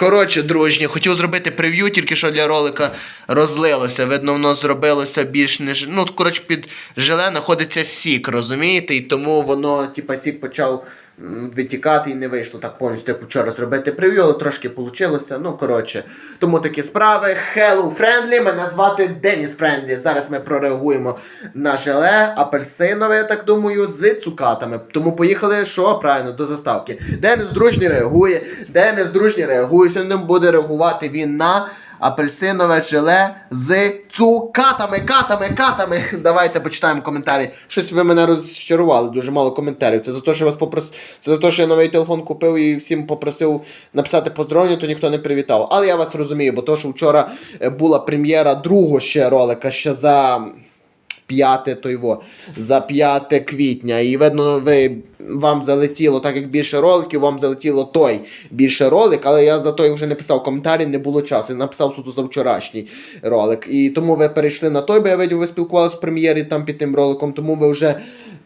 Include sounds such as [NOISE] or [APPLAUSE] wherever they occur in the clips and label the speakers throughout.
Speaker 1: Коротше, дружні, хотів зробити прев'ю, тільки що для ролика розлилося. Видно, воно зробилося більш не Ну, коротше, під желе знаходиться сік, розумієте? І тому воно, типа, сік почав витікати і не вийшло так повністю, як вчора зробити прев'ю, але трошки вийшло. Ну, коротше, тому такі справи. Hello, Friendly, мене звати Деніс Френдлі. Зараз ми прореагуємо на желе апельсинове, я так думаю, з цукатами. Тому поїхали, що правильно, до заставки. Денис дружній реагує, Денис дружній реагує. Сьогодні буде реагувати він на апельсинове желе з цукатами, катами, катами. [LAUGHS] Давайте почитаємо коментарі. Щось ви мене розчарували, дуже мало коментарів. Це за те, що вас попрос... Це за те, що я новий телефон купив і всім попросив написати поздоровлення, то ніхто не привітав. Але я вас розумію, бо то, що вчора е, була прем'єра другого ще ролика, ще за. 5 то його, за 5 квітня. І видно, ви, вам залетіло, так як більше роликів, вам залетіло той більше ролик, але я за той вже не писав коментарі, не було часу. Я написав суто за вчорашній ролик. І тому ви перейшли на той, бо я видів, ви спілкувалися в прем'єрі там під тим роликом, тому ви вже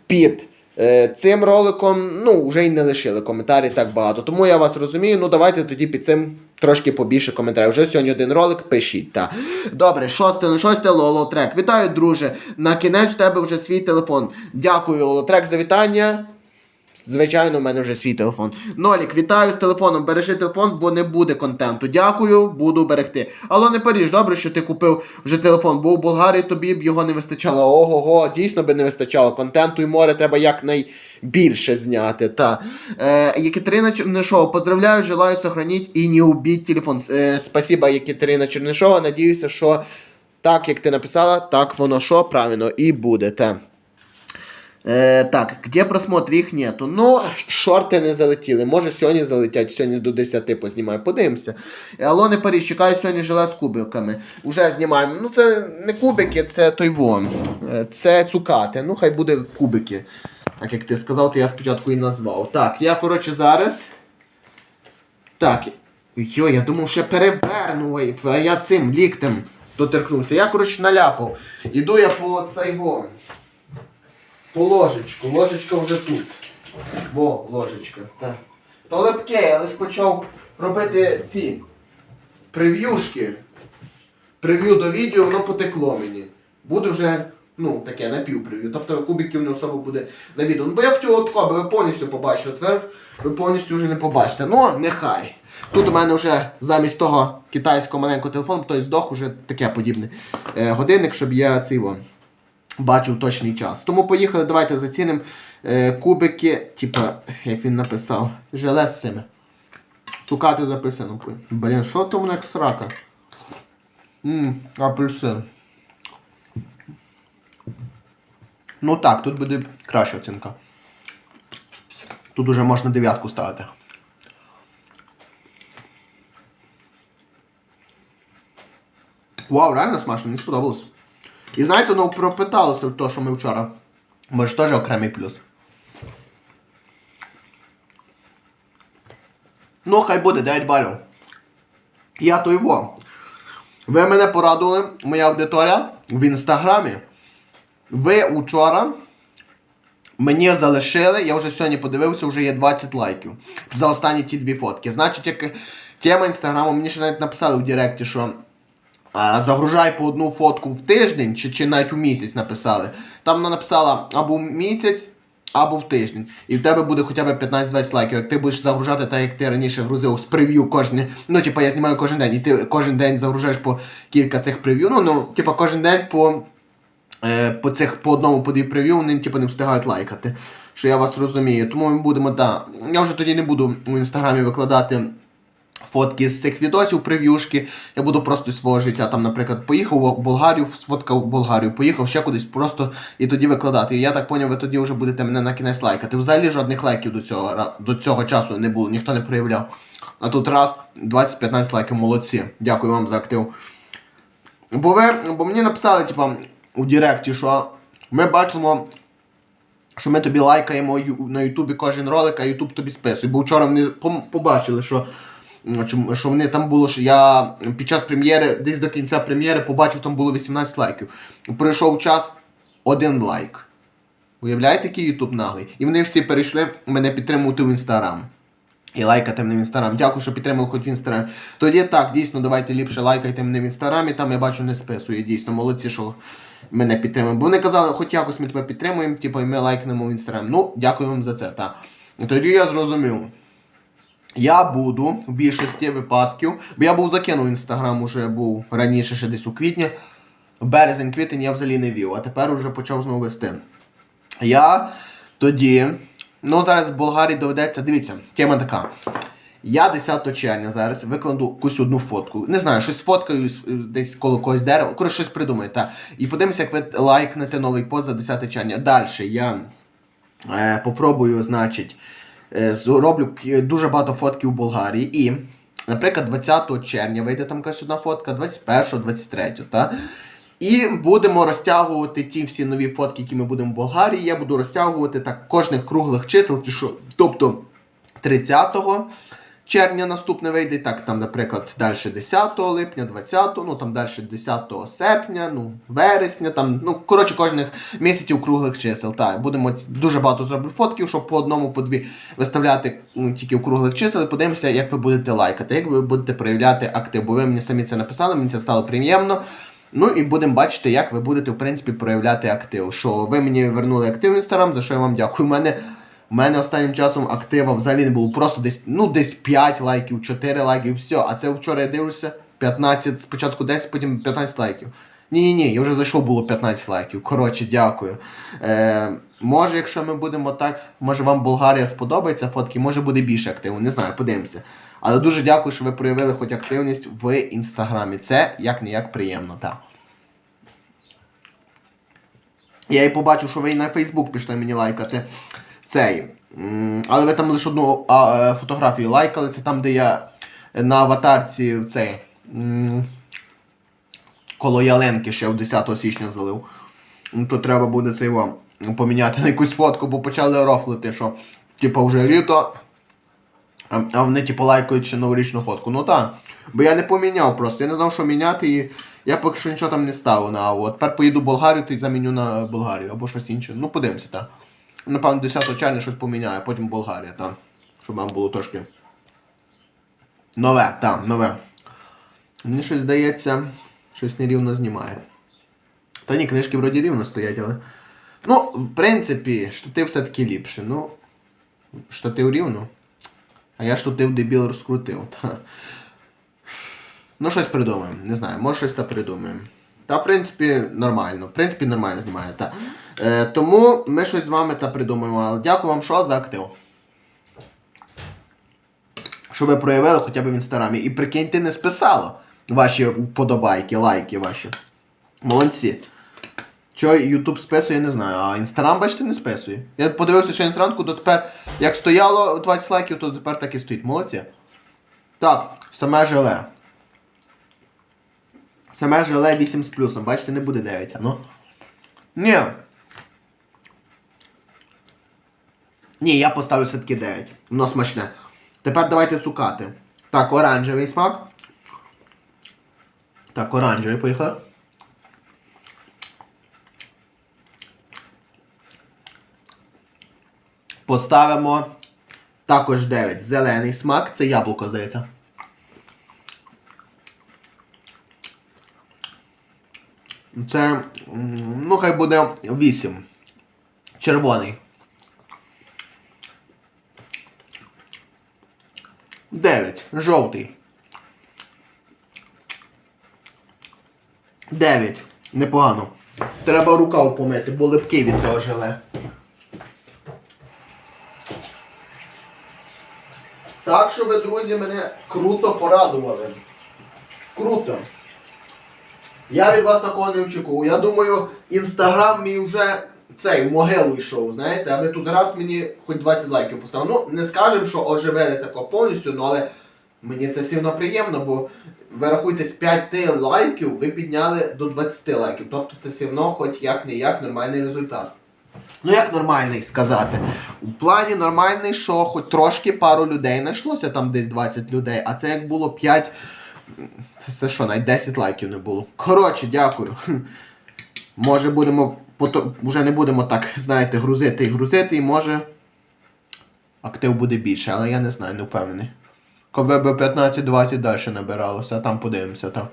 Speaker 1: під. Е, Цим роликом ну вже й не лишили коментарі так багато. Тому я вас розумію. Ну давайте тоді під цим трошки побільше коментарів. Вже сьогодні один ролик, пишіть. Та. Добре, шосте на шосте Лолотрек. Вітаю, друже. На кінець у тебе вже свій телефон. Дякую, Лолотрек, за вітання. Звичайно, у мене вже свій телефон. Нолік, вітаю з телефоном. Бережи телефон, бо не буде контенту. Дякую, буду берегти. Але не Паріж, добре, що ти купив вже телефон, бо у Болгарії тобі б його не вистачало. Ого-го, дійсно би не вистачало. Контенту і море треба якнайбільше зняти. Та. Е, Екатерина Чернишова, поздравляю, желаю сохранить і не убить телефон. Е, спасибо, Екатерина Чернишова. Надіюся, що так, як ти написала, так воно що правильно і буде. Та. Е, так, где просмотр їх нету. Ну, шорти не залетіли. Може сьогодні залетять, сьогодні до 10 познімаю. Подивимося. Алло, не Париж, чекаю сьогодні желе з кубиками. Уже знімаємо. Ну, це не кубики, це той вон. Е, Це цукати. Ну, хай буде кубики. Так як ти сказав, то я спочатку і назвав. Так, я, коротше, зараз. Так. Йо, я думав, що я переверну, а я цим ліктем доторкнувся. Я, коротше, наляпав. Іду я по цей вон. По ложечку. Ложечка вже тут. Во, ложечка. Так. То лепке, я лише почав робити ці прев'юшки. Прев'ю до відео, воно потекло мені. Буде вже, ну, таке напівпрев'ю. Тобто кубиків не особо буде на відео. Ну, бо я хотів от аби ви повністю побачили. Тепер ви повністю вже не побачите. Ну, нехай. Тут у мене вже замість того китайського маленького телефону, той здох уже таке подібне е, годинник, щоб я цей вон бачив точний час. Тому поїхали, давайте зацінимо е, кубики, типа, як він написав, желе з цими. Цукати з апельсином. Блін, що то воно як срака? Ммм, апельсин. Ну так, тут буде краща оцінка. Тут уже можна дев'ятку ставити. Вау, реально смачно, мені сподобалось. І знаєте, ну пропиталося в те, що ми вчора. Може теж окремий плюс. Ну, хай буде 9 балів. Я то його. Ви мене порадували, моя аудиторія в інстаграмі. Ви вчора мені залишили, я вже сьогодні подивився, вже є 20 лайків за останні ті дві фотки. Значить, як тема інстаграму, мені ще навіть написали в Директі, що загружай по одну фотку в тиждень, чи, чи навіть у місяць написали. Там вона написала або в місяць, або в тиждень. І в тебе буде хоча б 15-20 лайків. Як ти будеш загружати так, як ти раніше грузив з прев'ю кожен. Ну, типа, я знімаю кожен день, і ти кожен день загружаєш по кілька цих прев'ю. Ну, ну, типа, кожен день по. е, По цих по одному по дві прев'ю вони типу, не встигають лайкати. Що я вас розумію. Тому ми будемо, так. Я вже тоді не буду у інстаграмі викладати фотки з цих відосів, прев'юшки. Я буду просто свого життя. Там, наприклад, поїхав в Болгарію, сфоткав Болгарію, поїхав ще кудись просто і тоді викладати. І я так поняв, ви тоді вже будете мене на кінець лайкати. Взагалі жодних лайків до цього до цього часу не було, ніхто не проявляв. А тут раз 20-15 лайків, молодці. Дякую вам за актив. Бо ви, бо мені написали, типа, у Директі, що ми бачимо, що ми тобі лайкаємо на Ютубі кожен ролик, а Ютуб тобі списує. Бо вчора вони побачили, що, що вони там було, що я під час прем'єри, десь до кінця прем'єри побачив, там було 18 лайків. Пройшов час один лайк. Уявляєте, який Ютуб наглий? І вони всі перейшли мене підтримувати в інстаграм. І лайкати мене в інстаграм. Дякую, що підтримали хоч в інстаграм. Тоді так, дійсно, давайте ліпше лайкайте мене в інстаграмі, там я бачу не списує. Дійсно, молодці, що мене підтримують. Бо вони казали, хоч якось ми тебе підтримуємо, типу, і ми лайкнемо в інстаграм. Ну, дякую вам за це. так. Тоді я зрозумів. Я буду в більшості випадків, бо я був закинув інстаграм уже був раніше, ще десь у квітні. В березень, квітень я взагалі не вів, а тепер вже почав знову вести. Я тоді, ну зараз в Болгарії доведеться, дивіться, тема така. Я 10 червня зараз викладу якусь одну фотку. Не знаю, щось фоткаю десь коло когось дерева. Коротше, щось придумаю. Та. І подивимося, як ви лайкнете новий пост за 10 червня. Далі я е, попробую, значить, е, зроблю дуже багато фотків у Болгарії. І, наприклад, 20 червня вийде там якась одна фотка, 21, 23, та? І будемо розтягувати ті всі нові фотки, які ми будемо в Болгарії. Я буду розтягувати так кожних круглих чисел. Тобто 30 червня наступне вийде, так, там, наприклад, далі 10 липня, 20, ну там далі 10 серпня, ну, вересня, там, ну, коротше, кожних місяців круглих чисел. Так, будемо дуже багато зроблю фотків, щоб по одному, по дві виставляти ну, тільки в круглих чисел. І подивимося, як ви будете лайкати, як ви будете проявляти актив. Бо ви мені самі це написали, мені це стало приємно. Ну і будемо бачити, як ви будете, в принципі, проявляти актив. Що ви мені вернули актив в інстаграм, за що я вам дякую. У мене, у мене останнім часом актива взагалі не було. Просто десь, ну, десь 5 лайків, 4 лайки, і все. А це вчора я дивлюся, 15, спочатку 10, потім 15 лайків. Ні-ні ні, я вже зайшов, було 15 лайків. Коротше, дякую. Е, може, якщо ми будемо так, може вам Болгарія сподобається фотки, може буде більше активу. Не знаю, подивимося. Але дуже дякую, що ви проявили хоч активність в інстаграмі. Це як не приємно, так. Я і побачив, що ви і на Фейсбук пішли мені лайкати цей. Але ви там лише одну е, фотографію лайкали. Це там, де я на аватарці цей. Коло Яленки ще в 10 січня залив. Ну, то треба буде цей вам поміняти на якусь фотку, бо почали рофлити, що типу вже літо. А вони типу лайкають ще новорічну фотку. Ну так. Бо я не поміняв просто. Я не знав, що міняти, і я поки що нічого там не ставив на АО. Тепер поїду в Болгарію, то й заміню на Болгарію або щось інше. Ну, подивимося, так. Напевно, 10 червня щось поміняю, потім Болгарія, там. Щоб вам було трошки. Нове, там, нове. Мені щось здається, щось нерівно знімає. Та ні, книжки вроді рівно стоять, але. Ну, в принципі, штатив все-таки ліпше. Ну, штатив рівно. А я штатив дебіл розкрутив. Та. Ну, щось придумаємо. Не знаю, може щось та придумаємо. Та, в принципі, нормально. В принципі, нормально знімає. Та. Е, тому ми щось з вами та придумаємо. Але дякую вам що за актив. Що ви проявили хоча б в інстаграмі. І прикиньте, не списало ваші вподобайки, лайки ваші. Молодці. Що Ютуб списує, не знаю, а Інстаграм, бачите, не списує. Я подивився сьогодні зранку, то тепер, як стояло 20 лайків, то тепер так і стоїть. Молодці. Так, саме желе. Саме желе 8 з плюсом. Бачите, не буде 9, а ну. Ні. Ні, я поставлю все-таки 9. Воно смачне. Тепер давайте цукати. Так, оранжевий смак. Так, оранжевий поїхали. Поставимо також 9. Зелений смак. Це яблуко, здається. Це, ну, хай буде 8. Червоний. 9. Жовтий. 9. Непогано. Треба рукав помити, бо липкий від цього желе. Так що ви, друзі, мене круто порадували. Круто. Я від вас такого не очікував. Я думаю, інстаграм мій вже цей в могилу йшов, знаєте, а ви тут раз мені хоч 20 лайків поставили. Ну, не скажемо, що оживели тако повністю, ну але мені це сильно приємно, бо ви рахуйте, з 5 лайків ви підняли до 20 лайків. Тобто це одно хоч як не як нормальний результат. Ну як нормальний сказати? У плані нормальний, що хоч трошки пару людей знайшлося, там десь 20 людей, а це як було 5. Це, це що, навіть 10 лайків не було. Коротше, дякую. Може будемо. Вже не будемо так, знаєте, грузити і грузити, і може. актив буде більше, але я не знаю, не впевнений. Коли б 15-20 далі набиралося, а там подивимося, там.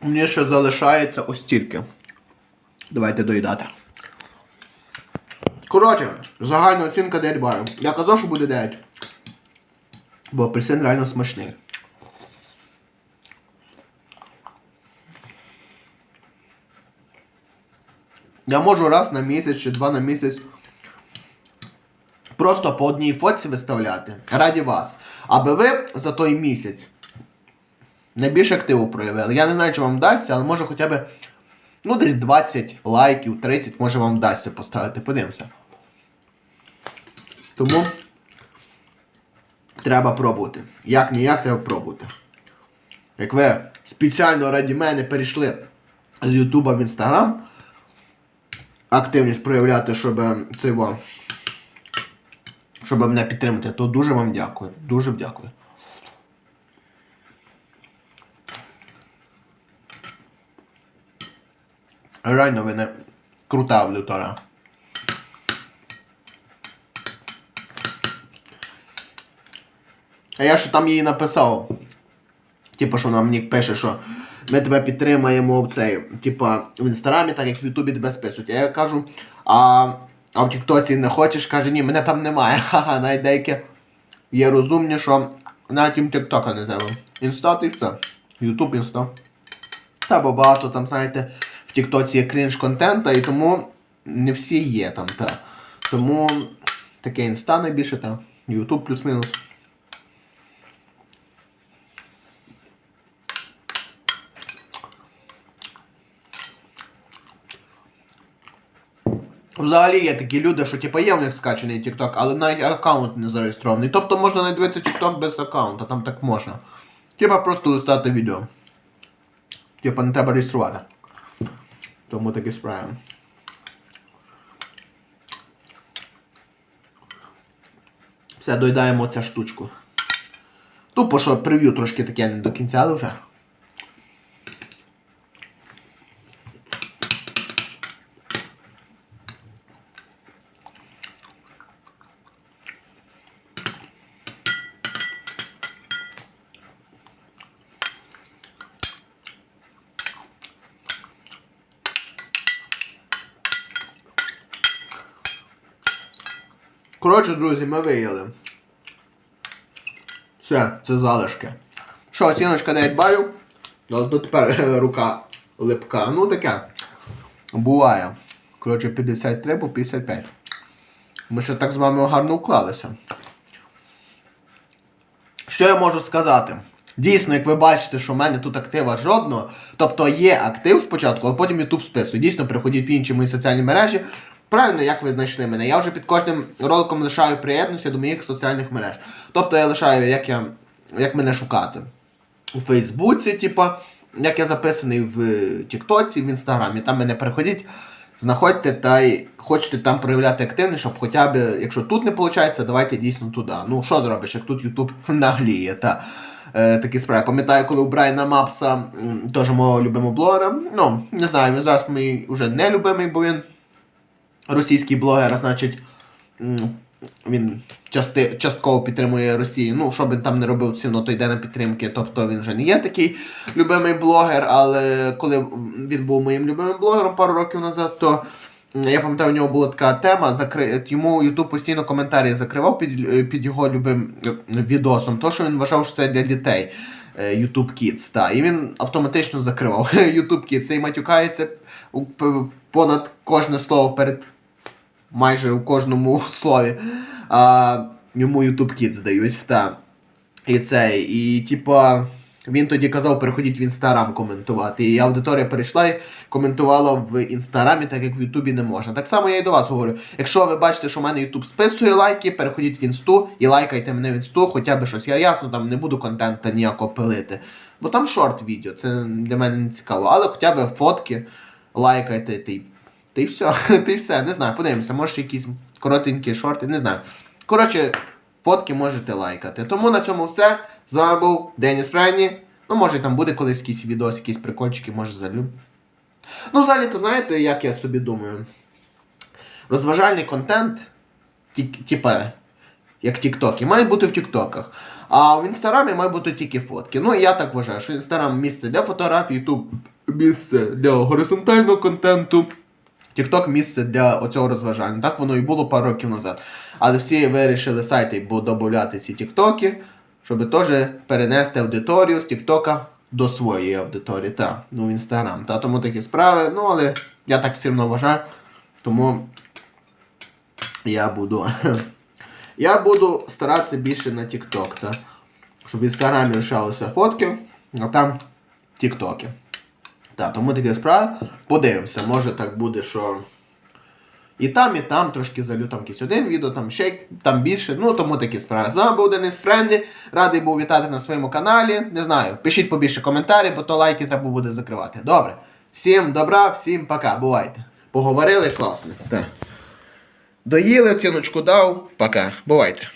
Speaker 1: Мені ще залишається ось тільки. Давайте доїдати. Коротше, загальна оцінка 9 балів. Я казав, що буде 9. Бо апельсин реально смачний. Я можу раз на місяць чи два на місяць просто по одній фотці виставляти. Раді вас. Аби ви за той місяць найбільше активу проявили. Я не знаю, чи вам вдасться, але може хоча б ну, десь 20 лайків, 30, може вам вдасться поставити. Подивимося. Тому треба пробувати. Як ніяк треба пробувати. Як ви спеціально раді мене перейшли з Ютуба в Інстаграм, активність проявляти, щоб це вам, щоб мене підтримати, то дуже вам дякую. Дуже дякую. Реально ви не крута аудиторія. А я ще там їй написав. Типу, що вона мені пише, що ми тебе підтримаємо в цей, типа, в інстаграмі, так як в Ютубі тебе списують. А я кажу, а, а в Тіктоці не хочеш, каже, ні, мене там немає. [LAUGHS] Ха-ха, навіть деякі є розумні, що навіть їм Тіктока не треба. Інста і все. Ютуб, інста. Та бо багато там, знаєте, в Тіктоці є крінж контента, і тому не всі є там, та. Тому таке інста найбільше, та. Ютуб плюс-мінус. Взагалі є такі люди, що типу, є в них скачаний TikTok, але навіть аккаунт не зареєстрований. Тобто можна не дивитися TikTok без аккаунта, там так можна. Типа просто листати відео. Типа не треба реєструвати. Тому такі справи. Все, доїдаємо цю штучку. Тупо, що прев'ю трошки таке не до кінця, але вже. Коротше, друзі, ми виїли. Все, це залишки. Що, оціночка 9 балів. Ну, тепер [LAUGHS] рука липка. Ну таке. Буває. Коротше, 53 по 55. Ми ще так з вами гарно уклалися. Що я можу сказати? Дійсно, як ви бачите, що в мене тут актива жодного, тобто є актив спочатку, а потім YouTube списує. Дійсно, приходіть в інші мої соціальні мережі. Правильно, як ви знайшли мене? Я вже під кожним роликом лишаю приєднуйся до моїх соціальних мереж. Тобто я лишаю, як я, як мене шукати. У Фейсбуці, типа, як я записаний в Тіктоці, в Інстаграмі. Там мене приходіть, знаходьте та й хочете там проявляти активність, щоб хоча б, якщо тут не виходить, давайте дійсно туди. Ну, що зробиш, як тут Ютуб [LAUGHS] нагліє. Та. Е, такі справи. Пам'ятаю, коли у Брайана Мапса, теж мого любимого блогера, ну, не знаю, він зараз мій вже не любимий, бо він російський блогер, а значить, він части, частково підтримує Росію. Ну, що він там не робив, все одно то йде на підтримки. Тобто він вже не є такий любимий блогер, але коли він був моїм любимим блогером пару років назад, то я пам'ятаю, у нього була така тема, закри... йому YouTube постійно коментарі закривав під, під його любим е, відосом, то що він вважав, що це для дітей. е, YouTube Kids, та. І він автоматично закривав [LAUGHS] YouTube Kids і матюкається понад кожне слово перед майже у кожному [LAUGHS] слові. А, йому YouTube Kids дають. Та. І це. І типа. Він тоді казав, переходіть в інстаграм коментувати. І аудиторія перейшла і коментувала в інстаграмі, так як в Ютубі не можна. Так само я і до вас говорю. Якщо ви бачите, що в мене Ютуб списує лайки, переходіть в інсту і лайкайте мене в інсту, хоча б щось. Я ясно там не буду контента ніякого пилити. Бо там шорт відео, це для мене не цікаво. Але хоча б фотки лайкайте, й, все. [LAUGHS] Й все. Не знаю, подивимося, може якісь коротенькі шорти, не знаю. Коротше, фотки можете лайкати. Тому на цьому все. З вами був Деніс Прені. Ну, може, там буде колись якийсь відос, якісь прикольчики, може залю. Ну, взагалі, то знаєте, як я собі думаю. Розважальний контент, типа, як тіктоки, має бути в тіктоках. А в інстаграмі має бути тільки фотки. Ну, я так вважаю, що інстаграм місце для фотографій, ютуб місце для горизонтального контенту. Тікток місце для оцього розважання. Так воно і було пару років назад. Але всі вирішили сайти додати ці тіктоки, щоб теж перенести аудиторію з Тіктока до своєї аудиторії. Та, ну, в інстаграм. Та тому такі справи. Ну, але я так одно вважаю. Тому я буду. [LAUGHS] Я буду старатися більше на TikTok, та? щоб в інстаграмі лишалися фотки, а там тіктоки. Так, тому таке справа. Подивимося, може так буде, що. І там, і там трошки залю там якийсь один відео, там ще там більше. Ну тому такі справи. З вами був Денис Френдлі. Радий був вітати на своєму каналі. Не знаю, пишіть побільше коментарів, бо то лайки треба буде закривати. Добре. Всім добра, всім пока. Бувайте. Поговорили класно. Так. Доїли, оціночку дав. Пока. Бувайте.